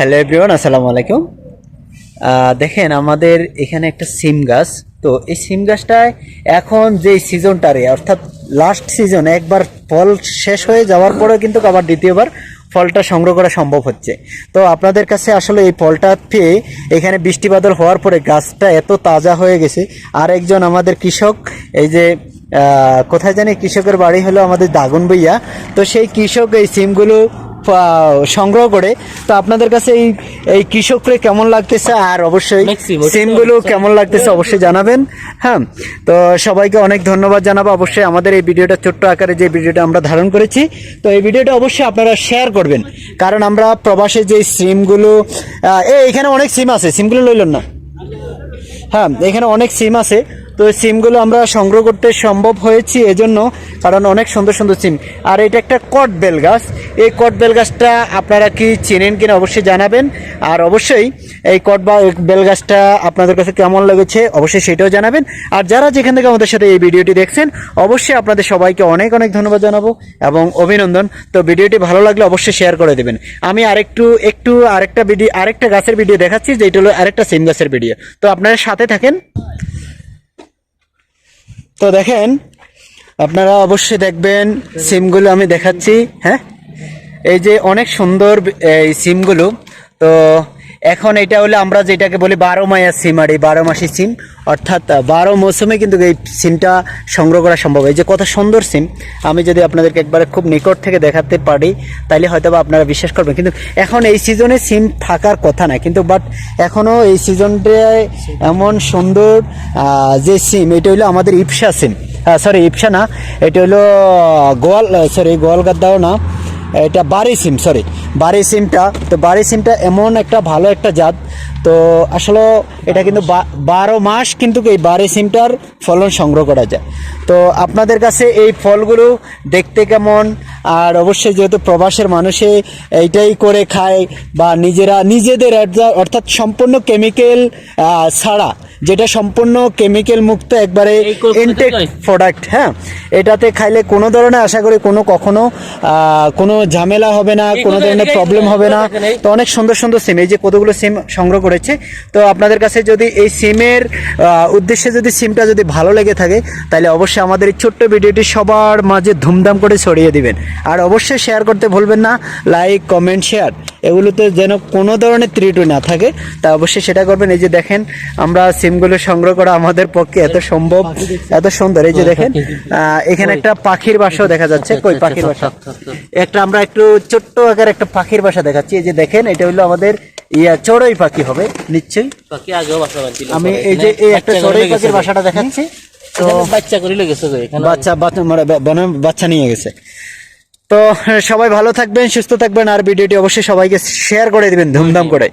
Hello everyone আসসালামু আলাইকুম। দেখেন, আমাদের এখানে একটা সিম গাছ। তো এই সিম গাছটায় এখন যে সিজনটারে অর্থাৎ লাস্ট সিজন একবার ফল শেষ হয়ে যাওয়ার পরে কিন্তু আবার দ্বিতীয়বার ফলটা সংগ্রহ করা সম্ভব হচ্ছে। তো আপনাদের কাছে আসলে এই ফলটা পেয়ে এখানে বৃষ্টি বাদল হওয়ার পরে গাছটা এত তাজা হয়ে গেছে। আর একজন আমাদের কৃষক, এই যে কোথায় জানি কৃষকের বাড়ি হলো আমাদের দাগুন বইয়া তো সেই কৃষক এই সিমগুলো সংগ্রহ করে তো আপনাদের কাছে এই এই কৃষকরে কেমন লাগতেছে? আর অবশ্যই সিমগুলো কেমন লাগতেছে অবশ্যই জানাবেন হ্যাঁ? তো সবাইকে অনেক ধন্যবাদ জানাব। অবশ্যই আমাদের এই ভিডিওটা ছোট্ট আকারে যে ভিডিওটা আমরা ধারণ করেছি তো এই ভিডিওটা অবশ্যই আপনারা শেয়ার করবেন। কারণ আমরা প্রবাসে যে সিমগুলো এই এখানে অনেক সিম আছে। সিমগুলো লইলেন না? হ্যাঁ এখানে অনেক সিম আছে। তো সিমগুলো আমরা সংগ্রহ করতে সম্ভব হয়েছি এজন্য, কারণ অনেক সুন্দর সুন্দর সিম। আর এটা একটা কট বেল গাছ। এই কট বেল গাছটা আপনারা কি চেনেন কিনা অবশ্যই জানাবেন। আর অবশ্যই এই কট বা বেল গাছটা আপনাদের কাছে কেমন লেগেছে অবশ্যই সেটাও জানাবেন। আর যারা যেখান থেকে আমাদের সাথে এই ভিডিওটি দেখছেন, অবশ্যই আপনাদের সবাইকে অনেক অনেক ধন্যবাদ জানাব এবং অভিনন্দন। তো ভিডিওটি ভালো লাগলে অবশ্যই শেয়ার করে দেবেন। আমি আরেকটু, একটু আরেকটা ভিডিও, আরেকটা গাছের ভিডিও দেখাচ্ছি, যেটা হলো আরেকটা সিম গাছের ভিডিও। তো আপনারা সাথে থাকেন। তো দেখেন, আপনারা অবশ্যই দেখবেন সিমগুলো আমি দেখাচ্ছি হ্যাঁ? এই যে অনেক সুন্দর, এই সিমগুলো, তো এখন এটা হলো আমরা যেটাকে বলি বারো মায়া সিম আর এই বারো মাসি সিম, অর্থাৎ বারো মৌসুমে কিন্তু এই সিমটা সংগ্রহ করা সম্ভব। এই যে কত সুন্দর সিম, আমি যদি আপনাদেরকে একবারে খুব নিকট থেকে দেখাতে পারি তাহলে হয়তো বা আপনারা বিশ্বাস করবেন। কিন্তু এখন এই সিজনে সিম থাকার কথা না, কিন্তু বাট এখনও এই সিজনটায় এমন সুন্দর যে সিম, এটা হলো আমাদের ইপসা সিম। সরি ইপসা না, এটা হলো গোয়াল সরি গোয়াল গাদ্দাও না এটা বারি সিম সরি বারি সিমটা, তো বারি সিমটা এমন একটা ভালো একটা জাত। তো আসলে এটা কিন্তু বারো মাস কিন্তু এই বারি সিমটার ফলন সংগ্রহ করা যায়। তো আপনাদের কাছে এই ফলগুলো দেখতে কেমন? আর অবশ্যই যেহেতু প্রবাসের মানুষে এইটাই করে খায় বা নিজেরা নিজেদের অর্থাৎ সম্পূর্ণ কেমিক্যাল ছাড়া যেটা সম্পূর্ণ কেমিক্যাল মুক্ত একবারে ইনটেক প্রোডাক্ট হ্যাঁ? এটাতে খাইলে কোনো ধরনের আশা করি কোনো কখনো কোনো ঝামেলা হবে না কোনো ধরনের প্রবলেম হবে না। তো অনেক সুন্দর সুন্দর সিম এই যে কতগুলো সিম সংগ্রহ করেছে। তো আপনাদের কাছে যদি এই সিমের উদ্দেশ্যে যদি সিমটা যদি ভালো লেগে থাকে তাহলে অবশ্যই আমাদের এই ছোট্ট ভিডিওটি সবার মাঝে ধুমধাম করে ছড়িয়ে দিবেন। আর অবশ্যই শেয়ার করতে ভুলবেন না লাইক কমেন্ট শেয়ার এগুলোতে যেন কোনো ধরনের ত্রুটি না থাকে তা অবশ্যই সেটা করবেন। এই যে দেখেন আমরা সিমগুলো সংগ্রহ করা আমাদের পক্ষে এত সম্ভব এত সুন্দর। এই যে দেখেন এখানে একটা পাখির বাসাও দেখা যাচ্ছে। কই পাখির বাসা? একটা আমরা একটু ছোট্ট আকার একটা পাখির বাসা দেখাচ্ছি। এই যে দেখেন এটা হলো আমাদের ইয়া চড়ুই পাখি হবে নিশ্চয়ই? বাকি আগেও বাসা বানছিল আমি এই যে এই একটা চড়ুই পাখির বাসাটা দেখাচ্ছি। তো বাচ্চা করে লেগেছে গো এখানে বাচ্চা বাচ্চা মানে বনে বাচ্চা নিয়ে গেছে। তো সবাই ভালো থাকবেন সুস্থ থাকবেন আর ভিডিওটি অবশ্যই সবাইকে শেয়ার করে দিবেন ধুমধাম করে।